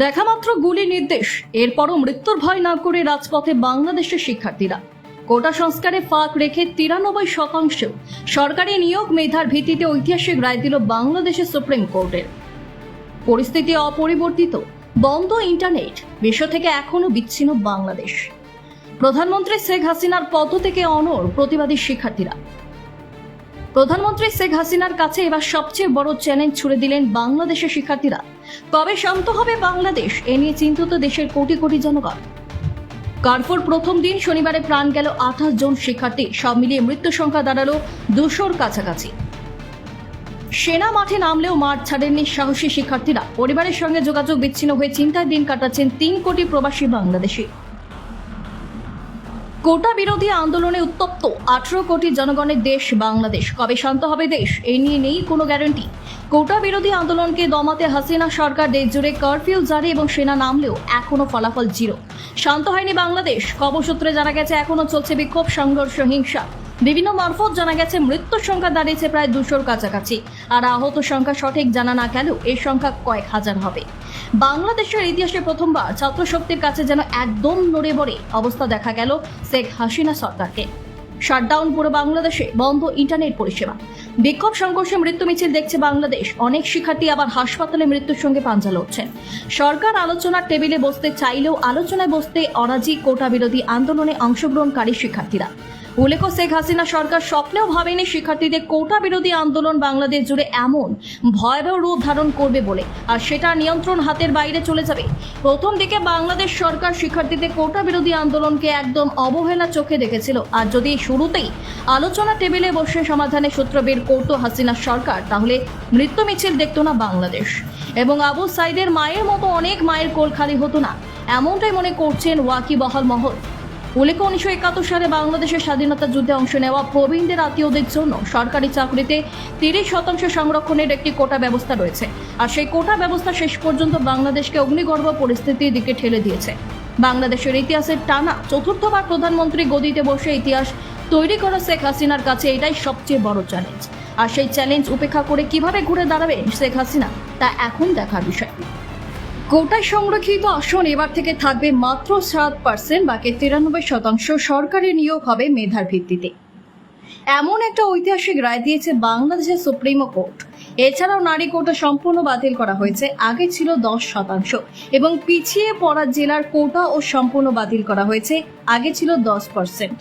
দেখামাত্র গুলি নির্দেশ। এরপরও মৃত্যুর ভয় না করে রাজপথে বাংলাদেশের শিক্ষার্থীরা। কোটা সংস্কারে ফাঁক রেখে তিরানব্বই শতাংশ সরকারি নিয়োগ মেধার ভিত্তিতে ঐতিহাসিক রায় দিল বাংলাদেশের সুপ্রিম কোর্টের। পরিস্থিতি অপরিবর্তিত, বন্ধ ইন্টারনেট বিশ্ব থেকে এখনও বিচ্ছিন্ন বাংলাদেশ। প্রধানমন্ত্রী শেখ হাসিনার পদ থেকে অনর প্রতিবাদী শিক্ষার্থীরা। প্রধানমন্ত্রী শেখ হাসিনার কাছে এবার সবচেয়ে বড় চ্যালেঞ্জ ছুড়ে দিলেন বাংলাদেশের শিক্ষার্থীরা। কবে শান্ত হবে বাংলাদেশ, এ নিয়ে চিন্তিত দেশের কোটি কোটি জনগণ। কার্ফুর প্রথম দিন শনিবারে প্রাণ গেল আঠাশ জন শিক্ষার্থী, সব মিলিয়ে মৃত্যু সংখ্যা দাঁড়াল দুশোর কাছাকাছি। সেনা মাঠে নামলেও মাঠ ছাড়েননি সাহসী শিক্ষার্থীরা। পরিবারের সঙ্গে যোগাযোগ বিচ্ছিন্ন হয়ে চিন্তার দিন কাটাচ্ছেন তিন কোটি প্রবাসী বাংলাদেশি। কোটা বিরোধী আন্দোলনে উত্তপ্ত। আঠারো কোটি জনগণের দেশ বাংলাদেশ। কবে শান্ত হবে দেশ? এ নিয়ে নেই কোনো গ্যারান্টি কোটা বিরোধী আন্দোলনকে দমাতে হাসিনা সরকার দেশ জুড়ে কারফিউ জারি এবং সেনা নামলেও এখনও ফলাফল জিরো শান্ত হয়নি বাংলাদেশ। কবসূত্রে সূত্রে জানা গেছে, এখনও চলছে বিক্ষোভ, সংঘর্ষ, হিংসা। বিভিন্ন মারফত জানা গেছে, মৃত্যুর সংখ্যা দাঁড়িয়েছে প্রায় দুশোর কাছাকাছি। আর আহত সংখ্যা সঠিক জানা না গেলেও এর সংখ্যা কয়েক হাজার হবে। বাংলাদেশের ইতিহাসে প্রথমবার ছাত্রশক্তির কাছে যেন একদম নড়ে বড়ে অবস্থা দেখা গেল শেখ হাসিনা সরকারকে। শাটডাউন পুরো বাংলাদেশে বন্ধ ইন্টারনেট পরিষেবা। বিক্ষোভ সংঘর্ষে মৃত্যু মিছিল দেখছে বাংলাদেশ। অনেক শিক্ষার্থী আবার হাসপাতালে মৃত্যুর সঙ্গে পাঞ্জা লড়ছেন। সরকার আলোচনার টেবিলে বসতে চাইলেও আলোচনায় বসতে অরাজি কোটা বিরোধী আন্দোলনে অংশগ্রহণকারী শিক্ষার্থীরা। উল্লেখ্য, শেখ হাসিনা সরকার স্বপ্নেও ভাবেনি শিক্ষার্থীদের কোটা বিরোধী আন্দোলন বাংলাদেশ জুড়ে এমন ভয়াবহ রূপ ধারণ করবে বলে, আর সেটা নিয়ন্ত্রণ হাতের বাইরে চলে যাবে। প্রথম দিকে বাংলাদেশ সরকার শিক্ষার্থীদের কোটা বিরোধী আন্দোলনকে একদম অবহেলা চোখে দেখেছিল। আর যদি শুরুতেই আলোচনা টেবিলে বসে সমাধানের সূত্র বের করতো হাসিনা সরকার, তাহলে মৃত্যু মিছিল দেখতো না বাংলাদেশ। এবং আবু সাইদের মায়ের মতো অনেক মায়ের কোল খালি হতো না। এমনটাই মনে করছেন ওয়াকিবহাল মহল। উল্লেখ্য, উনিশশো একাত্তর সালে বাংলাদেশের স্বাধীনতা যুদ্ধে অংশ নেওয়া প্রবীণদের আত্মীয়দের জন্য সরকারি চাকরিতে তিরিশ শতাংশ সংরক্ষণের একটি কোটা ব্যবস্থা রয়েছে। আর সেই কোটা ব্যবস্থা শেষ পর্যন্ত বাংলাদেশকে অগ্নিগর্ভ পরিস্থিতির দিকে ঠেলে দিয়েছে। বাংলাদেশের ইতিহাসের টানা চতুর্থবার প্রধানমন্ত্রী গদিতে বসে ইতিহাস তৈরি করা শেখ হাসিনার কাছে এটাই সবচেয়ে বড় চ্যালেঞ্জ। আর সেই চ্যালেঞ্জ উপেক্ষা করে কীভাবে ঘুরে দাঁড়াবে শেখ হাসিনা, তা এখন দেখার বিষয়। কোটায় সংরক্ষিত আসন এবার থেকে থাকবে মাত্র সাত পার্সেন্ট, বাকি তিরানব্বই শতাংশ সরকারি নিয়োগ হবে মেধার ভিত্তিতে। এমন একটা ঐতিহাসিক রায় দিয়েছে বাংলাদেশের সুপ্রিম কোর্ট। এছাড়াও নারী কোটা সম্পূর্ণ বাতিল করা হয়েছে, আগে ছিল দশ শতাংশ, এবং পিছিয়ে পড়া জেলার কোটা ও সম্পূর্ণ বাতিল করা হয়েছে, আগে ছিল দশ পার্সেন্ট।